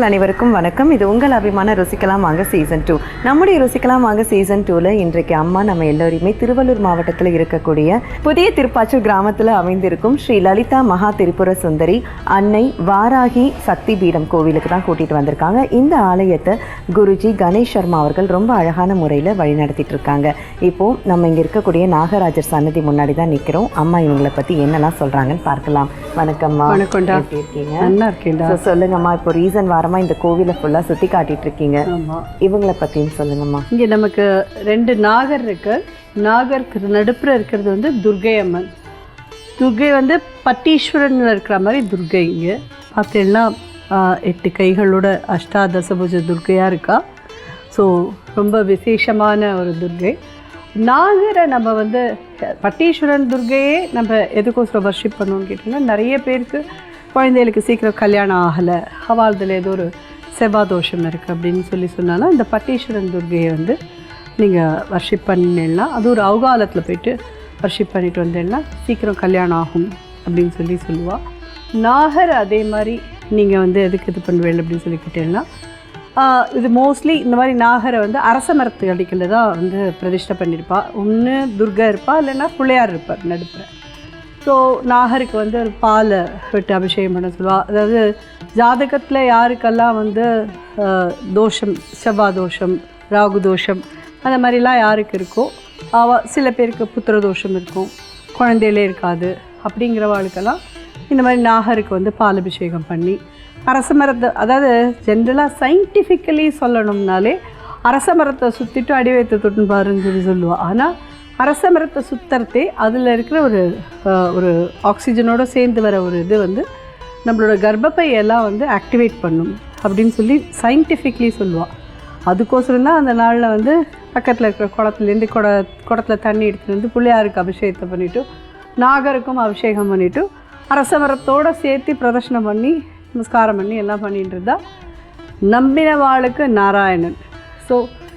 நேர்கள் அனைவருக்கும் வணக்கம். இது உங்கள் அபிமான ருசிக்கலாம் வாங்க சீசன் டூ நம்முடைய ருசிக்கலாம் வாங்க சீசன் டூவில் இன்றைக்கு அம்மா நம்ம எல்லோரையுமே திருவள்ளூர் மாவட்டத்தில் இருக்கக்கூடிய புதிய திருப்பாச்சூர் கிராமத்தில் அமைந்திருக்கும் ஸ்ரீ லலிதா மகா திரிபுர சுந்தரி அன்னை வாராகி சக்தி பீடம் கோவிலுக்கு தான் கூட்டிகிட்டு வந்திருக்காங்க. இந்த ஆலயத்தை குருஜி கணேஷ் சர்மா அவர்கள் ரொம்ப அழகான முறையில் வழிநடத்திட்டு இருக்காங்க. இப்போது நம்ம இங்கே இருக்கக்கூடிய நாகராஜர் சன்னதி முன்னாடி தான் நிற்கிறோம் அம்மா இவங்களை பற்றி என்னெல்லாம் சொல்கிறாங்கன்னு பார்க்கலாம். வணக்கம்மா. நல்லா So, சொல்லுங்கம்மா இப்போ ரீசன் வாரமா இந்த கோவிலை ஃபுல்லா சுத்தி காட்டிட்டு இருக்கீங்க ஆமா. இவங்கள பத்தியும் சொல்லுங்கம்மா. இங்க நமக்கு ரெண்டு நாகர் இருக்கு. நாகருக்கு நடுப்புற இருக்கிறது வந்து துர்கை அம்மன். துர்கை வந்து பட்டீஸ்வரன் இருக்கிற மாதிரி துர்கை இங்கே. பார்த்தீங்கன்னா எட்டு கைகளோட அஷ்டாதசபுஜ துர்கையா இருக்கா? ஸோ ரொம்ப விசேஷமான ஒரு துர்கை. நாகரை நம்ம வந்து பட்டீஸ்வரன் துர்கையே நம்ம எதுக்கோசரம் வர்ஷிப் பண்ணோம்னு கேட்டிங்கன்னா நிறைய பேருக்கு குழந்தைகளுக்கு சீக்கிரம் கல்யாணம் ஆகலை. அவாழ்தில் ஏதோ ஒரு செவ்வாதோஷம் இருக்குது அப்படின்னு சொல்லி சொன்னாலும் இந்த பட்டீஸ்வரன் துர்கையை வந்து நீங்கள் வர்ஷிப் பண்ணிடலாம் அது ஒரு அவகாலத்தில் போயிட்டு வர்ஷிப் பண்ணிட்டு வந்தேன்னா சீக்கிரம் கல்யாணம் ஆகும் அப்படின்னு சொல்லி சொல்லுவாள் நாகர் அதே மாதிரி நீங்கள் வந்து எதுக்கு இது பண்ணுவேன் அப்படின்னு சொல்லி கேட்டீங்கன்னா இது மோஸ்ட்லி இந்த மாதிரி நாகரை வந்து அரச மரத்து அடிக்கல தான் வந்து பிரதிஷ்டை பண்ணியிருப்பா ஒன்று துர்கா இருப்பா இல்லைன்னா பிள்ளையார் இருப்பார் நடுப்புற. ஸோ நாகருக்கு வந்து ஒரு பாலை விட்டு அபிஷேகம் பண்ண சொல்லுவாள் அதாவது ஜாதகத்தில் யாருக்கெல்லாம் வந்து தோஷம் செவ்வாய் தோஷம் ராகு தோஷம் அந்த மாதிரிலாம் யாருக்கு இருக்கோ அவ சில பேருக்கு புத்திர தோஷம் இருக்கும் குழந்தையிலே இருக்காது அப்படிங்கிறவாளுக்கெல்லாம் இந்த மாதிரி நாகருக்கு வந்து பால் அபிஷேகம் பண்ணி அரச மரத்தை அதாவது ஜென்ரலாக சயின்டிஃபிக்கலி சொல்லணும்னாலே அரச மரத்தை சுற்றிட்டு அடி வைத்து தொட்டுன்னு பாருன்னு சொல்லி சொல்லுவாள் ஆனால் அரச மரத்தை சுத்தரத்தே அதில் இருக்கிற ஒரு ஒரு ஆக்சிஜனோட சேர்ந்து வர ஒரு இது வந்து நம்மளோட கர்ப்பப்பை எல்லாம் வந்து ஆக்டிவேட் பண்ணும் அப்படின்னு சொல்லி சயின்டிஃபிக்லி சொல்லுவாள் அதுக்கோசரம் தான் அந்த நாளில் வந்து பக்கத்தில் இருக்கிற குளத்துலேருந்து குட குடத்தில் தண்ணி எடுத்துகிட்டு வந்து பிள்ளையாருக்கு அபிஷேகத்தை பண்ணிவிட்டு நாகருக்கும் அபிஷேகம் பண்ணிவிட்டு அரச மரத்தோடு சேர்த்து பிரதர்ஷனம் பண்ணி நமஸ்காரம் பண்ணி எல்லாம் பண்ணிட்டு இருந்தா நம்பினவாளுக்கு நாராயணன். ஸோ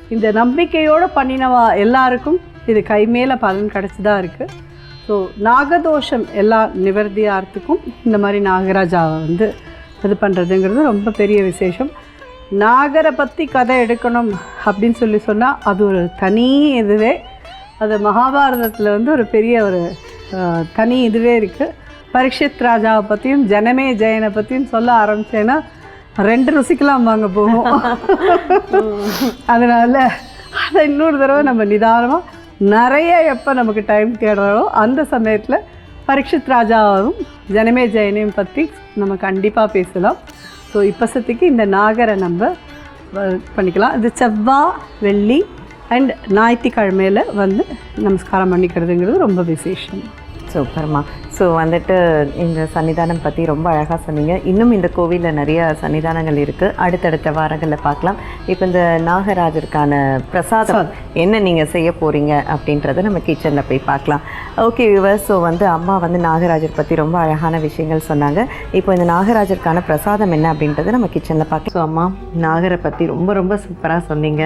இந்த நம்பிக்கையோடு பண்ணினவா எல்லாருக்கும் இது கைமேல பலன் கிடச்சிதான் இருக்குது ஸோ நாகதோஷம் எல்லா நிவர்த்தியார்த்துக்கும் இந்த மாதிரி நாகராஜாவை வந்து இது பண்ணுறதுங்கிறது ரொம்ப பெரிய விசேஷம். நாகரை பற்றி கதை எடுக்கணும் அப்படின்னு சொல்லி சொன்னால் அது ஒரு தனி இதுவே. அது மகாபாரதத்தில் வந்து ஒரு பெரிய ஒரு தனி இதுவே இருக்குது பரீட்சித் ராஜாவை பற்றியும் ஜனமே ஜெயனை பற்றியும் சொல்ல ஆரம்பிச்சேன்னா ரெண்டு ருசிக்கலாம் வாங்க போகும் அதனால் அதை இன்னொரு தடவை நம்ம நிதானமாக நிறைய எப்போ நமக்கு டைம் தேடுறோ அந்த சமயத்தில் பரீட்சித் ராஜாவும் ஜனமே ஜெயனையும் பற்றி நம்ம கண்டிப்பாக பேசலாம். ஸோ இப்போசத்துக்கு இந்த நாகரை நம்ம வ- பண்ணிக்கலாம். இது செவ்வாய் வெள்ளி அண்ட் ஞாயிற்றுக்கிழமையில் வந்து நமஸ்காரம் பண்ணிக்கிறதுங்கிறது ரொம்ப விசேஷம். சூப்பர்மா ஸோ வந்துட்டு இந்த சன்னிதானம் பற்றி ரொம்ப அழகாக சொன்னீங்க. இன்னும் இந்த கோவிலில் நிறைய சன்னிதானங்கள் இருக்குது அடுத்தடுத்த வாரங்களில் பார்க்கலாம். இப்போ இந்த நாகராஜருக்கான பிரசாதம் என்ன நீங்கள் செய்ய போகிறீங்க அப்படின்றத நம்ம கிச்சனில் போய் பார்க்கலாம். ஓகே விவர் ஸோ வந்து அம்மா வந்து நாகராஜர் பற்றி ரொம்ப அழகான விஷயங்கள் சொன்னாங்க. இப்போ இந்த நாகராஜருக்கான பிரசாதம் என்ன அப்படின்றத நம்ம கிச்சனில் பார்க்கலாம். ஸோ அம்மா நாகரை பற்றி ரொம்ப ரொம்ப சூப்பராக சொன்னீங்க.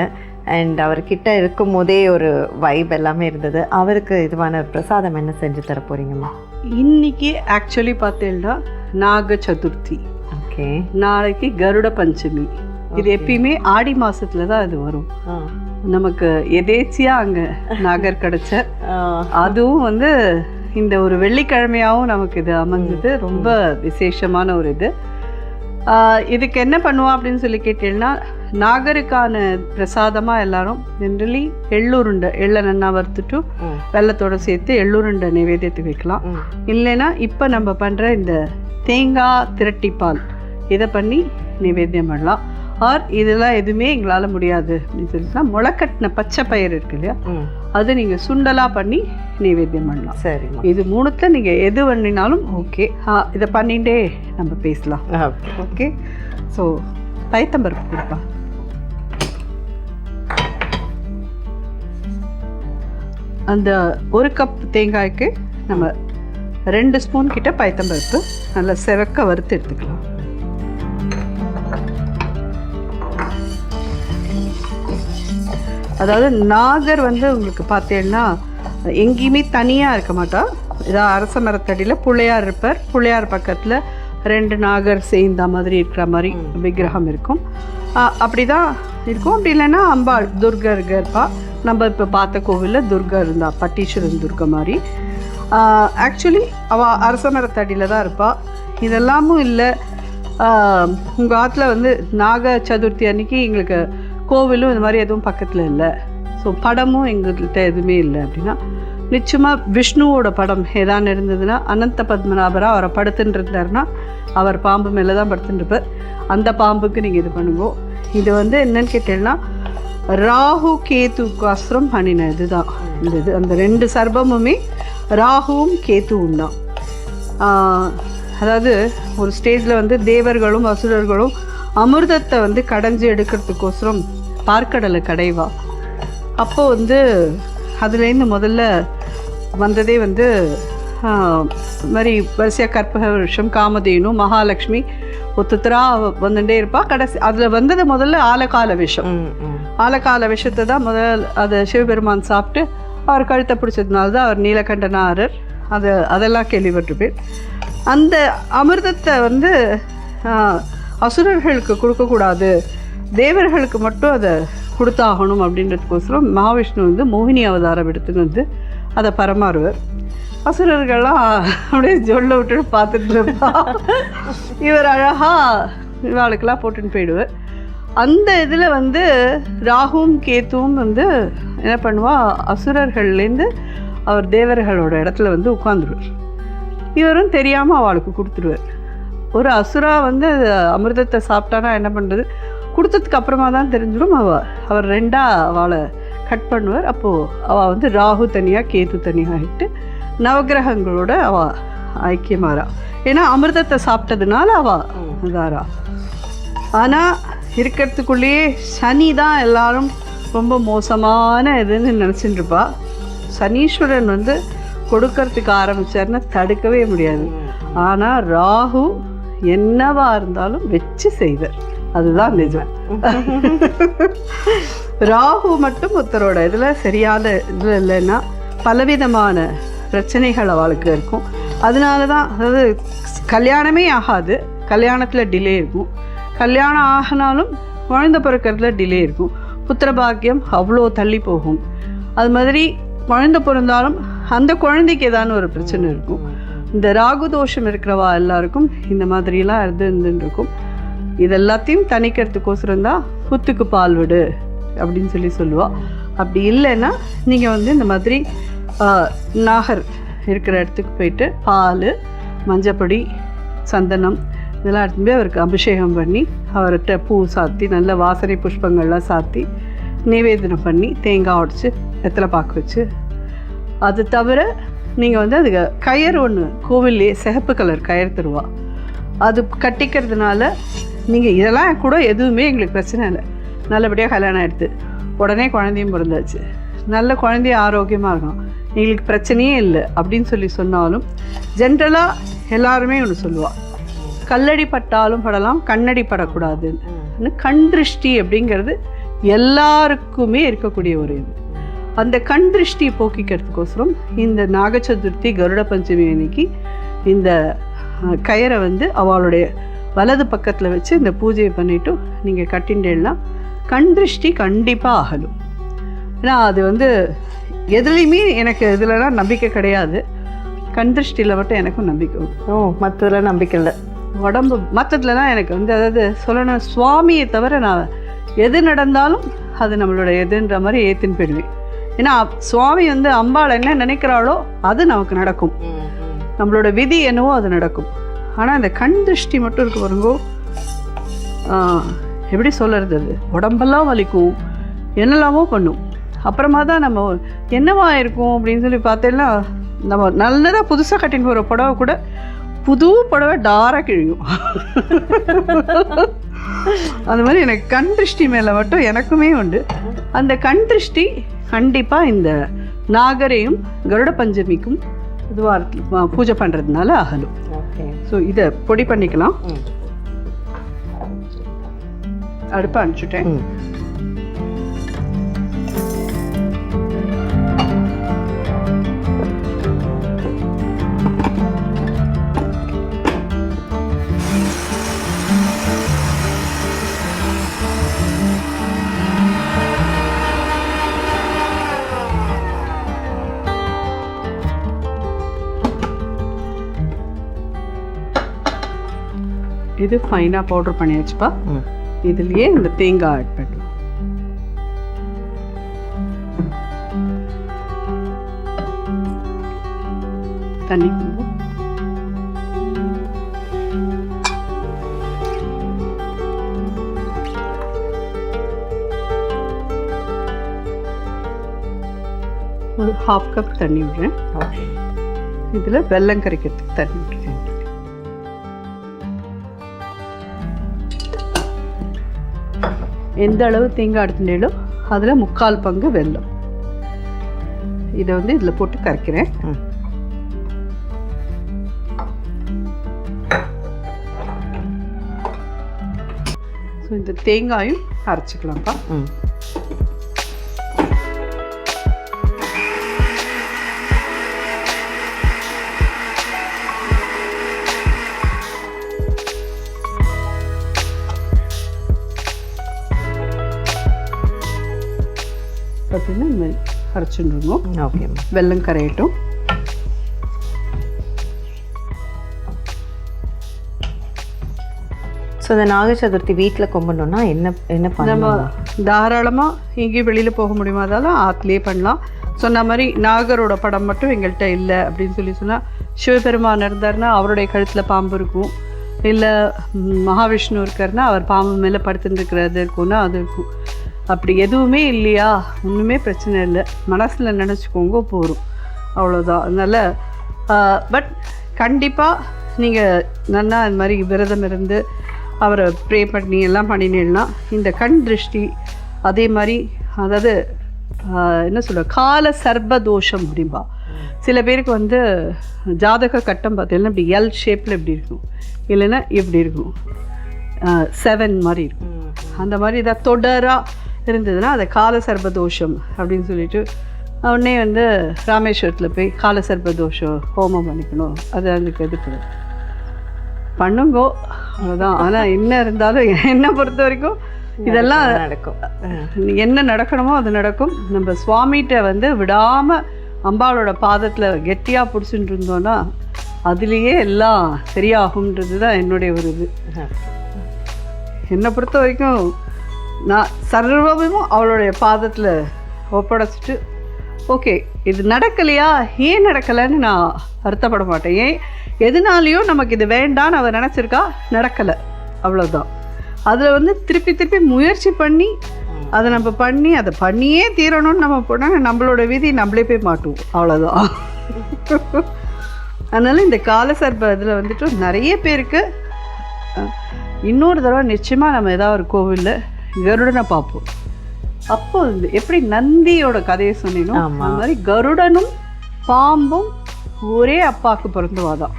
அண்ட் அவர்கிட்ட இருக்கும் போதே ஒரு வைப் எல்லாமே இருந்தது. அவருக்கு இதுவான பிரசாதம் என்ன செஞ்சு தர போறீங்கம்மா? இன்னைக்கு ஆக்சுவலி பார்த்தீங்கன்னா நாக சதுர்த்தி. ஓகே நாளைக்கு கருட பஞ்சமி. இது எப்பயுமே ஆடி மாசத்துல தான் இது வரும். நமக்கு எதேச்சியா அங்க நாகர் கிடைச்ச. அதுவும் வந்து இந்த ஒரு வெள்ளிக்கிழமையாவும் நமக்கு இது அமைஞ்சது. ரொம்ப விசேஷமான ஒரு இது. இதுக்கு என்ன பண்ணுவோம் அப்படின்னு சொல்லி கேட்டீங்கன்னா நாகருக்கான பிரசாதமாக எல்லாரும் ஜென்ரலி எள்ளுருண்டை எள்ளை நன்னா வறுத்துட்டு வெள்ளத்தோட சேர்த்து எள்ளுருண்டை நைவேத்தியத்துக்கு வைக்கலாம். இல்லைன்னா இப்போ நம்ம பண்ணுற இந்த தேங்காய் திரட்டிப்பால் இதை பண்ணி நைவேத்தியம் பண்ணலாம். ஆர் இதெல்லாம் எதுவுமே எங்களால் முடியாது அப்படின்னு சொல்லிட்டுனா முளைக்கட்டின பச்சை பயிர் இருக்கு இல்லையா? அது நீங்கள் சுண்டலாக பண்ணி நைவேத்தியம் பண்ணலாம். சரிம்மா. இது மூணுத்தில் நீங்கள் எது பண்ணினாலும் ஓகே. இதை பண்ணிட்டே நம்ம பேசலாம். ஓகே. ஓகே ஸோ பயத்தம்பருப்பு கொடுப்பா. அந்த ஒரு கப் தேங்காய்க்கு நம்ம ரெண்டு ஸ்பூன் கிட்ட பயத்தம்பருப்பு. நல்லா செவக்க வறுத்து எடுத்துக்கலாம். அதாவது நாகர் வந்து உங்களுக்கு பார்த்தீங்கன்னா எங்கேயுமே தனியாக இருக்க மாட்டா. இதான் அரச மரத்தடியில் பிள்ளையார் இருப்பார். பிள்ளையார் பக்கத்தில் ரெண்டு நாகர் சேர்ந்த மாதிரி இருக்கிற மாதிரி விக்கிரகம் இருக்கும். அப்படி தான் இருக்கும். அப்படி இல்லைன்னா அம்பாள் துர்கர் இருப்பா நம்ம இப்போ பார்த்த கோவிலில் துர்கா இருந்தா பட்டீஸ்வரன் துர்கா மாதிரி. ஆக்சுவலி அவள் அரச மரத்தடியில் தான் இருப்பாள் இதெல்லாமும் இல்லை. உங்கள் ஆற்றுல வந்து நாக சதுர்த்தி அன்னைக்கு எங்களுக்கு கோவிலும் இந்த மாதிரி எதுவும் பக்கத்தில் இல்லை. ஸோ படமும் எங்கள்கிட்ட எதுவுமே இல்லை அப்படின்னா நிச்சயமாக விஷ்ணுவோட படம் ஏதான் இருந்ததுன்னா அனந்த பத்மநாபராக அவரை படுத்துட்டு இருந்தாருன்னா அவர் பாம்பு மேலே தான் படுத்துட்டுருப்பார் அந்த பாம்புக்கு நீங்கள் இது பண்ணுங்க. இது வந்து என்னன்னு கேட்டீங்கன்னா ராகு கேதுக்கு அஸ்திரம் பண்ணின இதுதான் இந்த இது அந்த ரெண்டு சர்பமுமே ராகுவும் கேத்துவும் தான். அதாவது ஒரு ஸ்டேஜில் வந்து தேவர்களும் அசுரர்களும் அமிர்தத்தை வந்து கடைஞ்சி எடுக்கிறதுக்கோசரம் பார்க்கடலை கடைவா. அப்போ வந்து அதுலேருந்து முதல்ல வந்ததே வந்து மாதிரி வரிசையாக கற்பக வருஷம் காமதேனு மகாலட்சுமி ஒத்துத்தரா வந்துட்டே இருப்பா. கடைசி அதில் வந்தது முதல்ல ஆலகால விஷம். ஆலகால விஷத்தை தான் முதல் அதை சிவபெருமான் சாப்பிட்டு அவர் கழுத்தை பிடிச்சதுனால தான் அவர் நீலகண்டனாரர். அது அதெல்லாம் கேள்விப்பட்டிருப்பேன். அந்த அமிர்தத்தை வந்து அசுரர்களுக்கு கொடுக்கக்கூடாது. தேவர்களுக்கு மட்டும் அதை கொடுத்தாகணும் அப்படின்றதுக்கோசரம் மகாவிஷ்ணு வந்து மோகினி அவதாரம் எடுத்துன்னு வந்து அதை பரமாறுவர். அசுரர்கள்லாம் அப்படியே ஜொல்ல விட்டுட்டு பார்த்துட்டு இருப்பா இவர் அழகாக இவாளுக்கெல்லாம் போட்டுன்னு போயிடுவார். அந்த இதில் வந்து ராகுவும் கேத்துவும் வந்து என்ன பண்ணுவா? அசுரர்கள்லேருந்து அவர் தேவர்களோட இடத்துல வந்து உட்காந்துருவார் இவரும் தெரியாமல் அவளுக்கு கொடுத்துருவார். ஒரு அசுரா வந்து அமிர்தத்தை சாப்பிட்டானா என்ன பண்ணுறது கொடுத்ததுக்கு அப்புறமா தான் தெரிஞ்சிடும். அவ அவர் ரெண்டாக அவளை கட் பண்ணுவார். அப்போது அவள் வந்து ராகு தனியாக கேத்து தனியாக ஆகிட்டு நவக்கிரகங்களோட அவள் ஐக்கியமாறா. ஏன்னா அமிர்தத்தை சாப்பிட்டதுனால அவள் இதாரா ஆனால் இருக்கிறதுக்குள்ளேயே சனி தான் எல்லாரும் ரொம்ப மோசமான இதுன்னு நினச்சிட்டு இருப்பா சனீஸ்வரன் வந்து கொடுக்கறதுக்கு ஆரம்பிச்சாருன்னா தடுக்கவே முடியாது. ஆனால் ராகு என்னவா இருந்தாலும் வச்சு செய்வார் அதுதான் நிஜம். ராகு மட்டும் ஒருத்தரோட இதில் சரியான இதில் இல்லைன்னா பலவிதமான பிரச்சனைகள் அவளுக்கு இருக்கும். அதனால தான் அதாவது கல்யாணமே ஆகாது. கல்யாணத்தில் டிலே இருக்கும். கல்யாணம் ஆகினாலும் குழந்தை பிறக்கிறதுல டிலே இருக்கும். புத்திர பாக்கியம் அவ்வளோ தள்ளி போகும். அது மாதிரி குழந்தை பிறந்தாலும் அந்த குழந்தைக்கு ஏதான ஒரு பிரச்சனை இருக்கும். இந்த ராகு தோஷம் இருக்கிறவா எல்லாருக்கும் இந்த மாதிரிலாம் இருந்து இருந்துன்னு இருக்கும். இது எல்லாத்தையும் தணிக்கிறதுக்கோசரம் தான் புத்துக்கு பால் விடு அப்படின்னு சொல்லி சொல்லுவாள் அப்படி இல்லைன்னா நீங்கள் வந்து இந்த மாதிரி நாகர் இருக்கிற இடத்துக்கு போயிட்டு பால் மஞ்சப்பொடி சந்தனம் இதெல்லாம் எடுத்துகிட்டு போய் அவருக்கு அபிஷேகம் பண்ணி அவர்கிட்ட பூ சாத்தி நல்ல வாசனை புஷ்பங்கள்லாம் சாத்தி நிவேதனம் பண்ணி தேங்காய் உடச்சி வெத்தலை பாக்கு வச்சு. அது தவிர நீங்கள் வந்து அதுக்கு கயிறு ஒன்று கோவில்லே சிகப்பு கலர் கயிறு தருவா. அது கட்டிக்கிறதுனால நீங்கள் இதெல்லாம் கூட எதுவுமே எங்களுக்கு பிரச்சனை இல்லை. நல்லபடியாக கல்யாணம் ஆகிடுது உடனே குழந்தையும் பிறந்தாச்சு. நல்ல குழந்தைய ஆரோக்கியமாக இருக்கும் எங்களுக்கு பிரச்சனையே இல்லை அப்படின்னு சொல்லி சொன்னாலும் ஜென்ரலாக எல்லாருமே ஒன்று சொல்லுவாள் கல்லடி பட்டாலும் படலாம் கண்ணடி படக்கூடாதுன்னு கண் திருஷ்டி அப்படிங்கிறது எல்லாருக்குமே இருக்கக்கூடிய ஒரு இது. அந்த கண் திருஷ்டியை போக்கிக்கிறதுக்கோசரம் இந்த நாக சதுர்த்தி கருட பஞ்சமி அன்னைக்கு இந்த கயிறை வந்து அவளுடைய வலது பக்கத்தில் வச்சு இந்த பூஜையை பண்ணிவிட்டு நீங்கள் கட்டிண்டேன்னா கண் திருஷ்டி கண்டிப்பாக ஆகலும் ஏன்னா அது வந்து எதுலேயுமே எனக்கு இதுலலாம் நம்பிக்கை கிடையாது. கண் திருஷ்டியில் மட்டும் எனக்கும் நம்பிக்கை. ஓ மற்றதில் நம்பிக்கை இல்லை. உடம்பு மற்றதுலலாம் எனக்கு வந்து அதாவது சொல்லணும் சுவாமியை தவிர நான் எது நடந்தாலும் அது நம்மளோட எதுன்ற மாதிரி ஏற்றுன்னு போயிடுவேன். ஏன்னா சுவாமி வந்து அம்பாள் என்ன நினைக்கிறாளோ அது நமக்கு நடக்கும். நம்மளோட விதி என்னவோ அது நடக்கும். ஆனால் இந்த கண் திருஷ்டி மட்டும் இருக்கு பாருங்கோ. எப்படி சொல்கிறது அது? உடம்பெல்லாம் வலிக்கும். என்னெல்லாமோ பண்ணும். அப்புறமா தான் நம்ம என்னவா இருக்கும் அப்படின்னு சொல்லி பார்த்தேன்னா நம்ம நல்லதாக புதுசாக கட்டின்னு போகிற புடவை கூட புது புடவை டாராக கிழியும். அந்த மாதிரி எனக்கு கண் திருஷ்டி மேலே மட்டும் எனக்குமே உண்டு. அந்த கண் திருஷ்டி கண்டிப்பாக இந்த நாகரையும் கருட பஞ்சமிக்கும் இதுவாக பூஜை பண்ணுறதுனால அகலும். ஸோ இதை பொடி பண்ணிக்கலாம். அடுப்பை அனுப்பிச்சுட்டேன். இது ஃபைனாக பவுடர் பண்ணியாச்சுப்பா இதுலயே இந்த தேங்காய் ஆட் பண்ணலாம் தண்ணி ஒரு ஹாஃப் கப் தண்ணி விடுறேன். இதில் வெல்லம் கரைக்கிறதுக்கு தண்ணி விடுறேன். எந்த அளவு தேங்காய் எடுத்துட்டேனோ அதில் முக்கால் பங்கு வெல்லம். இதை வந்து இதில் போட்டு கரைக்கிறேன். ஸோ இந்த தேங்காயும் அரைச்சிக்கலாம்ப்பா. ம். பார்த்தீங்கன்னா இந்த மாதிரி அரைச்சிட்டுருங்க ஓகே வெல்லம் கரையட்டும் ஸோ இந்த நாக சதுர்த்தி வீட்டில் கும்பிடணும்னா என்ன என்ன நம்ம தாராளமாக எங்கேயும் வெளியில் போக முடியுமா அதெல்லாம் ஆற்றுலேயே பண்ணலாம் சொன்ன மாதிரி நாகரோட படம் மட்டும் எங்கள்கிட்ட இல்லை அப்படின்னு சொல்லி சொன்னால் சிவபெருமான் இருந்தாருன்னா அவருடைய கழுத்தில் பாம்பு இருக்கும் இல்லை மகாவிஷ்ணு இருக்காருன்னா அவர் பாம்பு மேலே படுத்துட்டு இருக்கிறது இருக்கும்னா அது இருக்கும் அப்படி எதுவுமே இல்லையா? ஒன்றுமே பிரச்சனை இல்லை. மனசில் நினச்சிக்கோங்க போதும். அவ்வளோதான் அதனால் பட் கண்டிப்பாக நீங்கள் நல்லா இந்த மாதிரி விரதம் இருந்து அவரை ப்ரே பண்ணி எல்லாம் பண்ணினீங்கன்னா இந்த கண் திருஷ்டி அதே மாதிரி அதாவது என்ன சொல்ல கால சர்ப தோஷம் அப்படிம்பா. சில பேருக்கு வந்து ஜாதக கட்டம் பார்த்தீங்கன்னா இப்படி எல் ஷேப்பில் இப்படி இருக்கும். இல்லைன்னா இப்படி இருக்கும். செவன் மாதிரி இருக்கும். அந்த மாதிரி இதாக தொடராக இருந்ததுன்னா அதை கால சர்ப தோஷம் அப்படின்னு சொல்லிட்டு உடனே வந்து ராமேஸ்வரத்தில் போய் கால சர்ப தோஷம் ஹோமம் பண்ணிக்கணும். அது அதுக்கு எதுக்கு பண்ணுங்கோ அவ்வளோதான் ஆனால் என்ன இருந்தாலும் என்னை பொறுத்த வரைக்கும் இதெல்லாம் நடக்கும். என்ன நடக்கணுமோ அது நடக்கும். நம்ம சுவாமிகிட்ட வந்து விடாமல் அம்பாளோட பாதத்தில் கெட்டியாக பிடிச்சிட்டு இருந்தோன்னா அதுலேயே எல்லாம் சரியாகும்ன்றது தான் என்னுடைய ஒரு இது. என்னை பொறுத்த வரைக்கும் நான் சர்வமும் அவளுடைய பாதத்தில் ஒப்படைச்சிட்டு ஓகே இது நடக்கலையா? ஏன் நடக்கலைன்னு நான் வருத்தப்பட மாட்டேன். ஏன்? எதுனாலையோ நமக்கு இது வேண்டான்னு அவ நினச்சிருக்கா? நடக்கலை. அவ்வளோதான் அதில் வந்து திருப்பி திருப்பி முயற்சி பண்ணி அதை நம்ம பண்ணி அதை பண்ணியே தீரணும்னு நம்ம போனால் நம்மளோட விதி நம்மளே போய் மாட்டுவோம். அவ்வளோதான் அதனால் இந்த காலசர்ப இதில் வந்துட்டு நிறைய பேருக்கு இன்னொரு தடவை நிச்சயமாக நம்ம ஏதாவது ஒரு கோவிலில் கருடனை பார்ப்போம். அப்போ எப்படி நந்தியோட கதையை சொன்னீனோ ஆமா. அந்த மாதிரி கருடனும் பாம்பும் ஒரே அப்பாவுக்கு பிறந்தவாதான்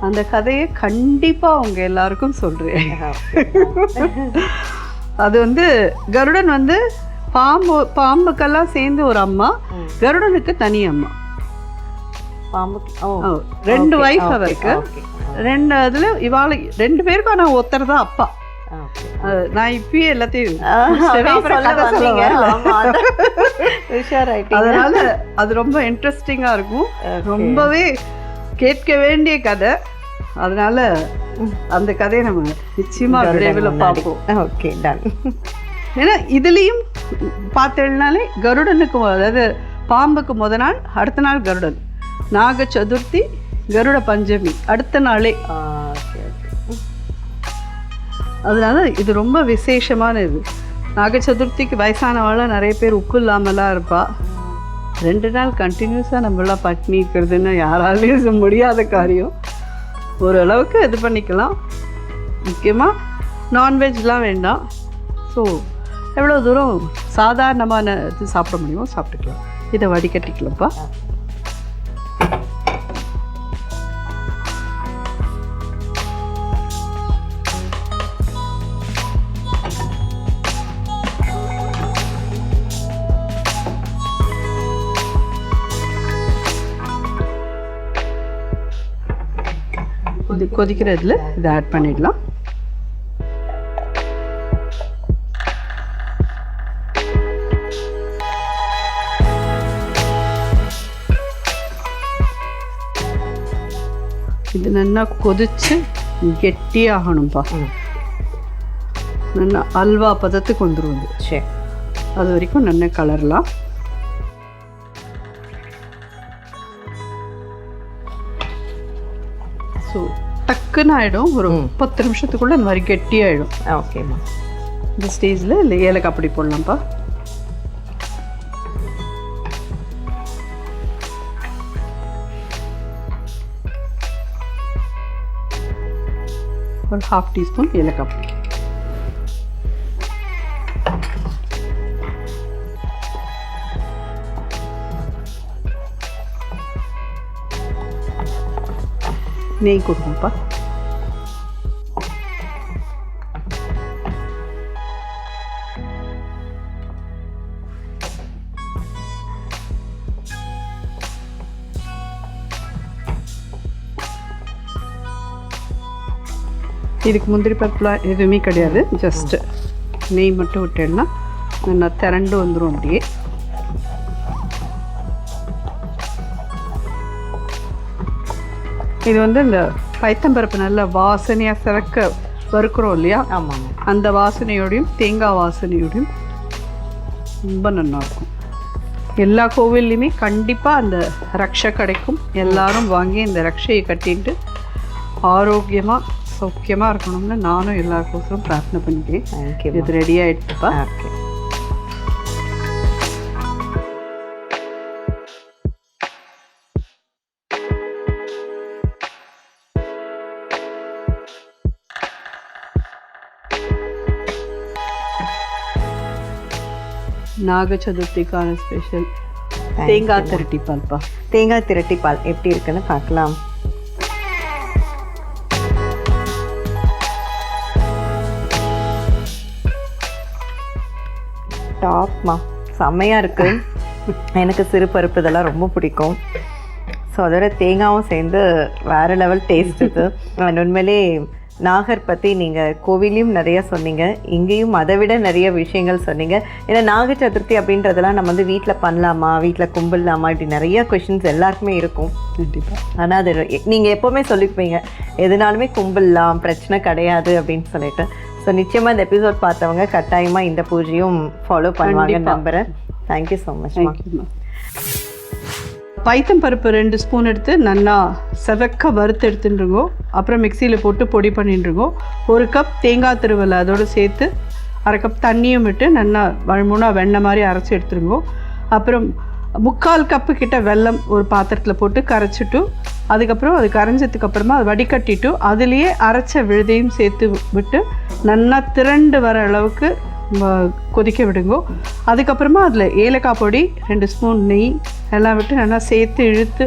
அந்த கதையை கண்டிப்பாக அவங்க எல்லாருக்கும் சொல்கிறேன் அது வந்து கருடன் வந்து பாம்பு பாம்புக்கெல்லாம் சேர்ந்து ஒரு அம்மா. கருடனுக்கு தனி அம்மா. பாம்பு ரெண்டு okay, அவருக்கு. ரெண்டு அதில் இவாளை ரெண்டு பேருக்கும் ஆனால் ஒருத்தர் தான் அப்பா. நான் இப்பயே எல்லாத்தையும். அதனால அது ரொம்ப இன்ட்ரெஸ்டிங்காக இருக்கும். ரொம்பவே கேட்க வேண்டிய கதை. அதனால அந்த கதையை நம்ம நிச்சயமா கருடன் விரைவில். பார்ப்போம். Okay, done. ஏன்னா இதுலேயும் பார்த்தேன்னாலே கருடனுக்கு அதாவது பாம்புக்கு முத நாள் அடுத்த நாள் கருடன். நாக சதுர்த்தி கருட பஞ்சமி. அடுத்த நாளே. ஓகே ஓகே அதனால இது ரொம்ப விசேஷமான இது நாக சதுர்த்திக்கு வயசானவாளாம் நிறைய பேர் உப்பு இல்லாமலாம் இருப்பாள் ரெண்டு நாள் கண்டினியூஸாக நம்மளாம் பட்னி இருக்கிறதுன்னு யாராலையும் முடியாத காரியம். ஓரளவுக்கு இது பண்ணிக்கலாம். முக்கியமாக நான்வெஜ்லாம் வேண்டாம். ஸோ எவ்வளோ தூரம் சாதாரணமான இது சாப்பிட முடியுமோ சாப்பிட்டுக்கலாம். இதை வடிகட்டிக்கலாம்ப்பா. இது கொதிக்கிறதுல இதை ஆட் பண்ணிடலாம். இது நல்லா கொதிச்சு கெட்டியாகணும்ப்பா நல்லா அல்வா பதத்துக்கு வந்துடும் சரி. அது வரைக்கும் நல்லா கலரலாம். டக்குன்னு ஆகிடும் ஒரு பத்து நிமிஷத்துக்குள்ள இந்த மாதிரி கெட்டியாயிடும். ஓகேம்மா இந்த ஸ்டேஜில் இல்லை ஏலக்காய் பொடி போடலாம்ப்பா. ஒரு ஹாஃப் டீஸ்பூன் ஏலக்காய் நெய் கொடுங்கப்பா இதுக்கு முந்திரி பருப்புலாம் எதுவுமே கிடையாது. ஜஸ்ட்டு நெய் மட்டும் விட்டேன்னா நல்லா திரண்டு வந்துடும் அப்படியே. இது வந்து இந்த பைத்தம்பருப்பு நல்ல வாசனையாக சிறக்க வறுக்கிறோம் இல்லையா? ஆமாங்க. அந்த வாசனையோடையும் தேங்காய் வாசனையோடையும் ரொம்ப நல்லா இருக்கும். எல்லா கோவில்லையுமே கண்டிப்பாக அந்த ரக்ஷை கிடைக்கும். எல்லாரும் வாங்கி இந்த ரக்ஷையை கட்டிட்டு ஆரோக்கியமாக சௌக்கியமாக இருக்கணும்னு நானும் எல்லாருக்கோசரம் பிரார்த்தனை பண்ணிக்கிறேன். தேங்க்யூ இது ரெடி ஆயிடுச்சுப்பா? ஓகே நாக சதுர்த்திக்கான ஸ்பெஷல் தேங்காய் திரட்டி பால்ப்பா. தேங்காய் திரட்டி பால் எப்படி இருக்குன்னு பார்க்கலாம். டாப்மா. செம்மையாக இருக்கு. எனக்கு சிறு பருப்பு இதெல்லாம் ரொம்ப பிடிக்கும். ஸோ அதோட தேங்காயும் சேர்ந்து வேறு லெவல் டேஸ்ட் இது. And உண்மையிலே நாகர் பற்றி நீங்கள் கோவிலையும் நிறைய சொன்னீங்க. இங்கேயும் அதை விட நிறைய விஷயங்கள் சொன்னீங்க. ஏன்னா நாக சதுர்த்தி அப்படின்றதெல்லாம் நம்ம வந்து வீட்டில் பண்ணலாமா? வீட்டில் கும்பிடலாமா? இப்படி நிறைய கொஷின்ஸ் எல்லாருக்குமே இருக்கும். கண்டிப்பாக ஆனால் அது நீங்கள் எப்போவுமே சொல்லிப்பீங்க எதுனாலுமே கும்பிடலாம் பிரச்சனை கிடையாது அப்படின்னு சொல்லிட்டு. ஸோ நிச்சயமாக இந்த எபிசோட் பார்த்தவங்க கட்டாயமாக இந்த பூஜையும் ஃபாலோ பண்ணுவாங்க. நம்புகிறேன் தேங்க்யூ ஸோ மச் பைத்தம் பருப்பு ரெண்டு ஸ்பூன் எடுத்து நல்லா செவக்க வறுத்து எடுத்துட்டுருங்கோ. அப்புறம் மிக்சியில் போட்டு பொடி பண்ணிட்டுருங்கோ. ஒரு கப் தேங்காய் திருவலை அதோடு சேர்த்து அரை கப் தண்ணியும் விட்டு நல்லா வழுமுனா வெண்ணெய் மாதிரி அரைச்சி எடுத்துருங்கோ. அப்புறம் முக்கால் கப்பு கிட்ட வெல்லம் ஒரு பாத்திரத்தில் போட்டு கரைச்சிட்டு அதுக்கப்புறம் அது கரைஞ்சதுக்கு அப்புறமா அது வடிகட்டிட்டு அதுலேயே அரைச்ச விழுதையும் சேர்த்து விட்டு நல்லா திரண்டு வர அளவுக்கு கொதிக்க விடுங்கோ. அதுக்கப்புறமா அதில் ஏலக்காய் பொடி ரெண்டு ஸ்பூன் நெய் எல்லாம் விட்டு நல்லா சேர்த்து இழுத்து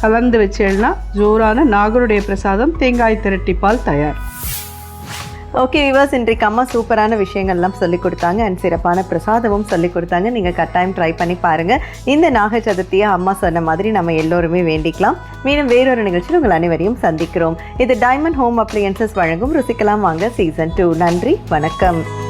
கலந்து வச்சேன்னா ஜோரான நாகருடைய பிரசாதம் தேங்காய் திரட்டி பால் தயார். ஓகே விவர்ஸ் இன்றைக்கு அம்மா சூப்பரான விஷயங்கள்லாம் சொல்லிக் கொடுத்தாங்க. அண்ட் சிறப்பான பிரசாதமும் சொல்லிக் கொடுத்தாங்க. நீங்கள் கட்டாயம் ட்ரை பண்ணி பாருங்கள் இந்த நாக சதுர்த்தியை அம்மா சொன்ன மாதிரி நம்ம எல்லோருமே வேண்டிக்கலாம். மீண்டும் வேறொரு நிகழ்ச்சியில் உங்கள் அனைவரையும் சந்திக்கிறோம். இது டைமண்ட் ஹோம் அப்ளையன்சஸ் வழங்கும் ருசிக்கலாம் வாங்க. சீசன் டூ நன்றி. வணக்கம்.